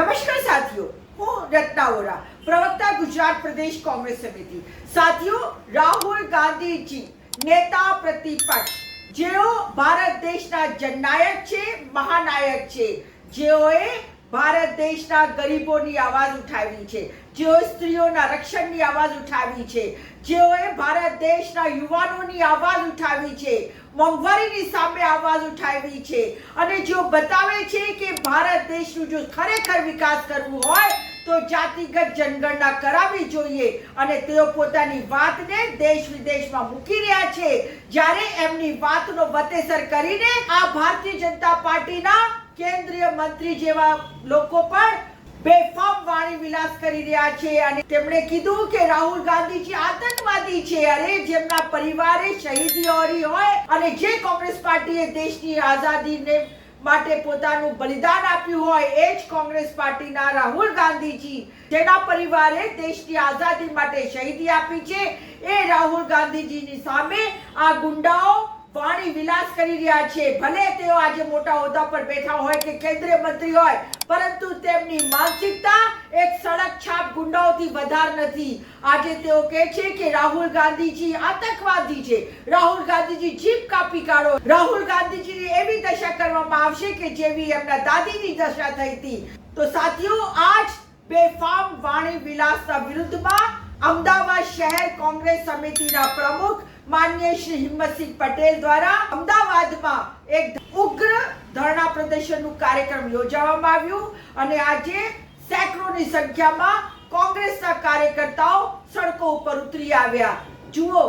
નમસ્કાર સાથીઓ, હું રત્ના ઓરા પ્રવક્તા ગુજરાત પ્રદેશ કોંગ્રેસ સમિતિ. સાથીઓ, રાહુલ ગાંધીજી, નેતા પ્રતિપક્ષ. જેઓ ભારત દેશના જનનાયક છે, મહાનાયક છે. જેઓએ ભારત દેશના ગરીબોની આવાજ ઉઠાવી છે, જેઓ સ્ત્રીઓના રક્ષણની આવાજ ઉઠાવી છે, જેઓએ ભારત દેશના યુવાનોની આવાજ ઉઠાવી છે, મોંઘવારીની સામે આવાજ ઉઠાવી છે. અને જેઓ બતાવે છે કે ભારત દેશનું જો ખરેખર વિકાસ કરવું હોય, તો જાતિગત જનગણના કરાવવી જોઈએ. અને તેઓ પોતાની વાતને દેશ વિદેશમાં મૂકી રહ્યા છે. જ્યારે એમની વાતનો વતેસર કરીને આ ભારતીય જનતા પાર્ટીના કેન્દ્રીય મંત્રી જેવા લોકો પણ બેફામ વાણી વિલાસ કરી રહ્યા છે અને તેમણે કીધું કે રાહુલ ગાંધીજી આતંકવાદી છે, અરે જેમના પરિવારે શહીદી હોય અને જે કોંગ્રેસ પાર્ટીએ દેશની આઝાદીને માટે પોતાનું બલિદાન આપ્યું હોય, એ જ કોંગ્રેસ પાર્ટીના રાહુલ ગાંધીજી જેના પરિવારે દેશની આઝાદી માટે શહીદી આપી છે. એ રાહુલ ગાંધીજીની સામે આ ગુંડાઓ વાણી વિલાસ કરી રહ્યા છે. ભલે તેઓ આજે મોટા હોદ્દા પર બેઠા હોય કે કેન્દ્રીય મંત્રી હોય, પરંતુ તેમની માનસિકતા એક સડક છાપ ગુંડાઓથી વધાર નથી. આજે તેઓ કહે છે કે રાહુલ ગાંધીજી આતંકવાદી છે. રાહુલ ગાંધીજી જીપ કાપી કાઢો. રાહુલ ગાંધીજીની એવી દશા કરવામાં આવશે કે જેવી એમના દાદીની દશા થઈ હતી. તો સાથીઓ, આજ બેફામ વાણી વિલાસના વિરુદ્ધમાં અમદાવાદ શહેર કોંગ્રેસ સમિતિના પ્રમુખ માન્ય શ્રી હિંમતસિંહ પટેલ દ્વારા અમદાવાદમાં એક ઉગ્ર ધરણા પ્રદર્શનનું કાર્યક્રમ યોજવામાં આવ્યું અને આજે સેંકડોની સંખ્યામાં કોંગ્રેસના કાર્યકર્તાઓ સડકો ઉપર ઉતરી આવ્યા. જુઓ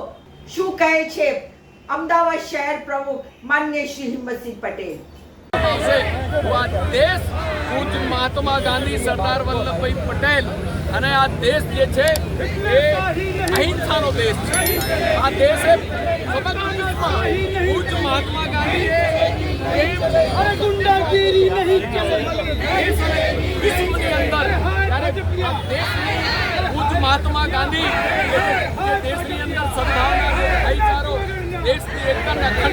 શું કહે છે અમદાવાદ શહેર પ્રમુખ માન્ય શ્રી હિંમતસિંહ પટેલ. દેશ પૂજ મહાત્મા ગાંધી, સરદાર વલ્લભભાઈ પટેલ અને આ દેશ જે છે એ અહિંસાનો દેશ છે. આ દેશ સમગ્ર વિશ્વમાં મહાત્મા ગાંધી ગુંડાગીરી નહીં વિશ્વની અંદર પૂજ મહાત્મા ગાંધી દેશની અંદર સદભાવના ભાઈચારો દેશની એકતાને અખંડ